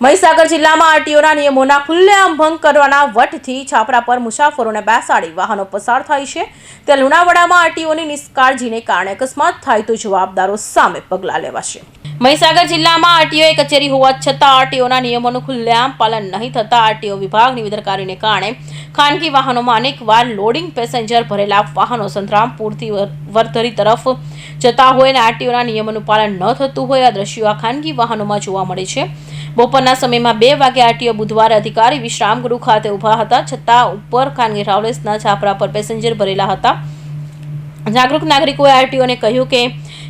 મહીસાગર જિલ્લામાં આરટીઓના નિયમોના ખુલ્લેઆમ ભંગ કરવાના વટથી છાપરા પર મુસાફરોને બેસાડી વાહનો પસાર થાય છે. તે લુણાવાડામાં આરટીઓની નિષ્કાળજીને કારણે અકસ્માત થાય તો જવાબદારો સામે પગલાં લેવાશે. મહીસાગર જિલ્લામાં આરટીઓએ કચેરી હોવા છતાં આરટીઓના નિયમોનું ખુલ્લેઆમ પાલન નહીં થતાં આરટીઓ વિભાગની બેદરકારીને કારણે ખાનગી વાહનોમાં અનેકવાર લોડિંગ પેસેન્જર ભરેલા વાહનો સંતરામપુરથી વર- વરધરી તરફ જતા હોય અને આરટીઓના નિયમોનું પાલન ન થતું હોય આ દ્રશ્યો આ ખાનગી વાહનોમાં જોવા મળે છે. બપોરના સમયમાં બે વાગે આરટીઓ બુધવારે અધિકારી વિશ્રામ ગૃહ ખાતે ઊભા હતા. છતાં ઉપર ખાનગી ટ્રાવેલ્સના છાપરા પર પેસેન્જર ભરેલા હતા. જાગૃત નાગરિકોએ આરટીઓને કહ્યું કે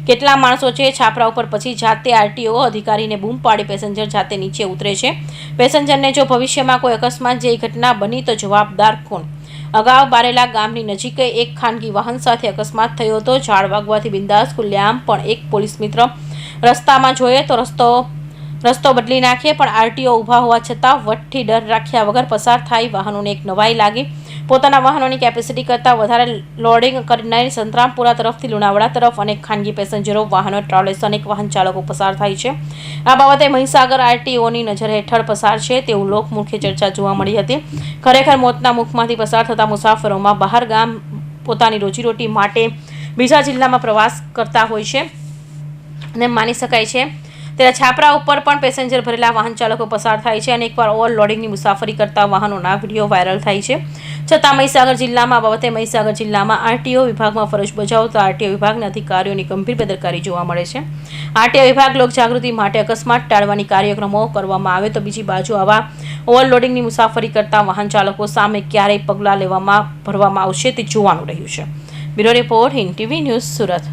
કેટલા માણસો છે, છાપરા ઉપર પછી જાતે આરટીઓ અધિકારીને બૂમ પાડી પેસેન્જર જાતે નીચે ઉતરે છે. પેસેન્જરને જો ભવિષ્યમાં કોઈ અકસ્માત જેવી ઘટના બની તો જવાબદાર કોણ? અગાઉ બારેલા ગામની નજીકે એક ખાનગી વાહન સાથે અકસ્માત થયો હતો. ઝાડ વાગવાથી બિંદાસ ખુલ્લેઆમ પણ એક પોલીસ મિત્ર રસ્તામાં જોઈએ તો રસ્તો રસ્તો બદલી નાખીએ, પણ આરટીઓ ઊભા હોવા છતાં વટથી ડર રાખ્યા વગર પસાર થાય વાહનોને એક નવાઈ લાગી. પોતાના વાહનોની કેપેસિટી કરતાં વધારે લોડિંગ કરનારી સંતરામપુરા તરફથી લુણાવાડા તરફ અનેક ખાનગી પેસેન્જરો વાહનો, ટ્રાવેલ્સ અનેક વાહન ચાલકો પસાર થાય છે. આ બાબતે મહીસાગર આરટીઓની નજર હેઠળ પસાર છે તેવું લોકમુખે ચર્ચા જોવા મળી હતી. ખરેખર મોતના મુખમાંથી પસાર થતા મુસાફરોમાં બહાર ગામ પોતાની રોજીરોટી માટે બીજા જિલ્લામાં પ્રવાસ કરતા હોય છે. અને માની શકાય છે ત્યારે છાપરા ઉપર પણ પેસેન્જર ભરેલા વાહન ચાલકો પસાર થાય છે અને એકવાર ઓવરલોડિંગની મુસાફરી કરતા વાહનોના વીડિયો વાયરલ થાય છે. છતાં મહીસાગર જિલ્લામાં બાબતે મહીસાગર જિલ્લામાં આરટીઓ વિભાગમાં ફરજ બજાવતા આરટીઓ વિભાગના અધિકારીઓની ગંભીર બેદરકારી જોવા મળે છે. આરટીઓ વિભાગ લોકજાગૃતિ માટે અકસ્માત ટાળવાની કાર્યક્રમો કરવામાં આવે તો બીજી બાજુ આવા ઓવરલોડિંગની મુસાફરી કરતા વાહન ચાલકો સામે ક્યારેય પગલાં લેવામાં, ભરવામાં આવશે તે જોવાનું રહ્યું છે. Bureau report Hind TV news Surat.